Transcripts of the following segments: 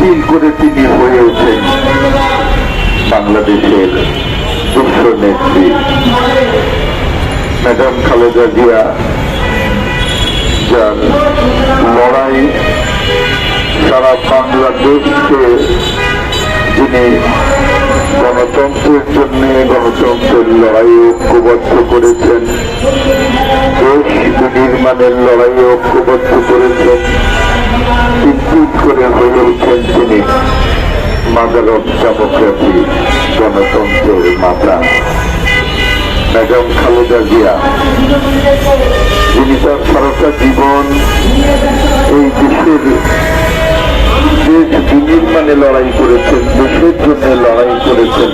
তিল করে তিনি হয়ে ওঠেন বাংলাদেশের বিশ্ব নেত্রী। ম্যাডাম খালেদা জিয়া, যার লড়াই সারা বাংলাদেশকে যিনি গণতন্ত্রের জন্য, গণতন্ত্রের লড়াই ঐক্যবদ্ধ করেছেন, দেশ নির্মাণের লড়াই ঐক্যবদ্ধ করেছেন চিন্তিত করে হয়ে তিনি মাদার অফ ডেমোক্রেসি গণতন্ত্রের মাতা ম্যাডাম খালেদা জিয়া যিনি তার সারাটা জীবন এই দেশের দেশ বিনির্মাণে লড়াই করেছেন, দেশের জন্য লড়াই করেছেন,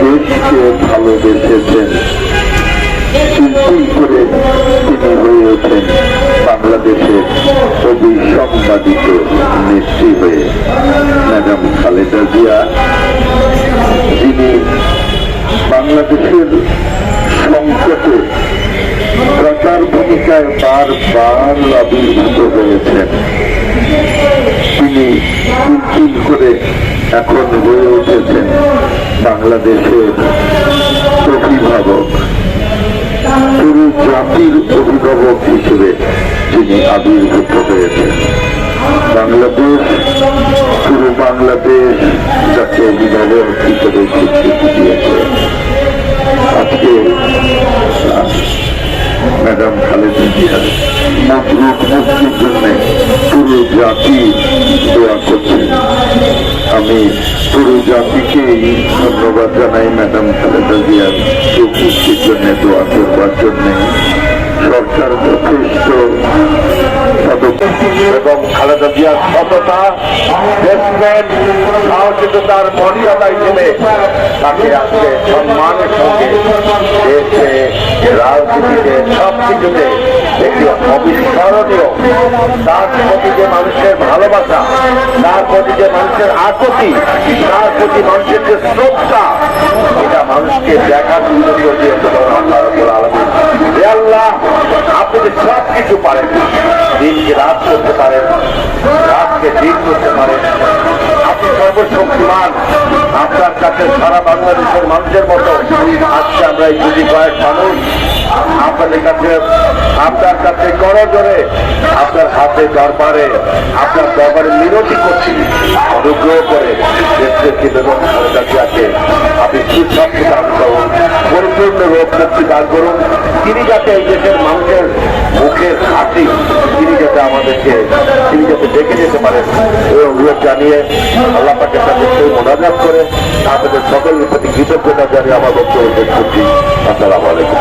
দেশকে ভালো ভালোবেসেছেন চিন্তিত করে তিনি হয়ে ওঠেন বাংলাদেশের অবিসংবাদিত নেত্রী ম্যাডাম খালেদা জিয়া যিনি বাংলাদেশের সংকটে প্রচার ভূমিকায় বারবার আবির্ভূত হয়েছেন। তিনি চিল করে এখন হয়ে উঠেছেন বাংলাদেশের অভিভাবক, পুরো জাতির অভিভাবক হিসেবে তিনি আবির্ভূত হয়েছেন। বাংলাদেশ, পুরো বাংলাদেশ যাকে অভিভাবক হিসেবে স্বীকৃতি দিয়েছে। আজকে, ম্যাডাম খালেদা জিয়ার মজরুক মুক্তির জন্য পুরো জাতি দোয়া করছে। আমি পুরো জাতিকেই ধন্যবাদ জানাই ম্যাডাম খালেদা জিয়ার মুক্তির জন্য দোয়া করবার জন্য। সরকার যথেষ্ট এবং খালেদা জিয়ার সততা দেশপ্রেম সাহসিকতার মর্যাদা হিসেবে তাকে আজকে সম্মানের সঙ্গে দেশে, রাজনীতিতে সব কিছুতে একটি অবিস্মরণীয় তার প্রতি যে মানুষের ভালোবাসা তার প্রতি যে মানুষের আকুতি তার প্রতি মানুষের যে শ্রদ্ধা, এটা মানুষকে দেখার করে দিয়েছে আল্লাহ আপনি সব কিছু পারেন দিনকে রাত করতে পারেন, রাতকে দিন করতে পারেন। আপনি সর্বশক্তিমান। আপনার কাছে সারা বাংলাদেশের মানুষের মতো আজকে আমরা এই যদি কয়েক মানুষ আপনাদের কাছে, আপনার কাছে করজোরে আপনার হাতে দরবারে, আপনার দরবারে মিনতি করছি, অনুগ্রহ করে খালেদা জিয়াকে আপনি সুস্বাস্থ্য দান করুন, পরিপূর্ণ রোগ মুক্তি দান করুন। তিনি যাতে এই দেশের মানুষের মুখের হাসি আমাদেরকে তিনি যাতে ডেকে যেতে পারেন এই অনুরোধ জানিয়ে আল্লাহ পাকে সাথে সেই মোনাজাত করে আপনাদের সকলের প্রতি কৃতজ্ঞতা জানিয়ে আমার বক্তব্য করছি। আসসালামু আলাইকুম।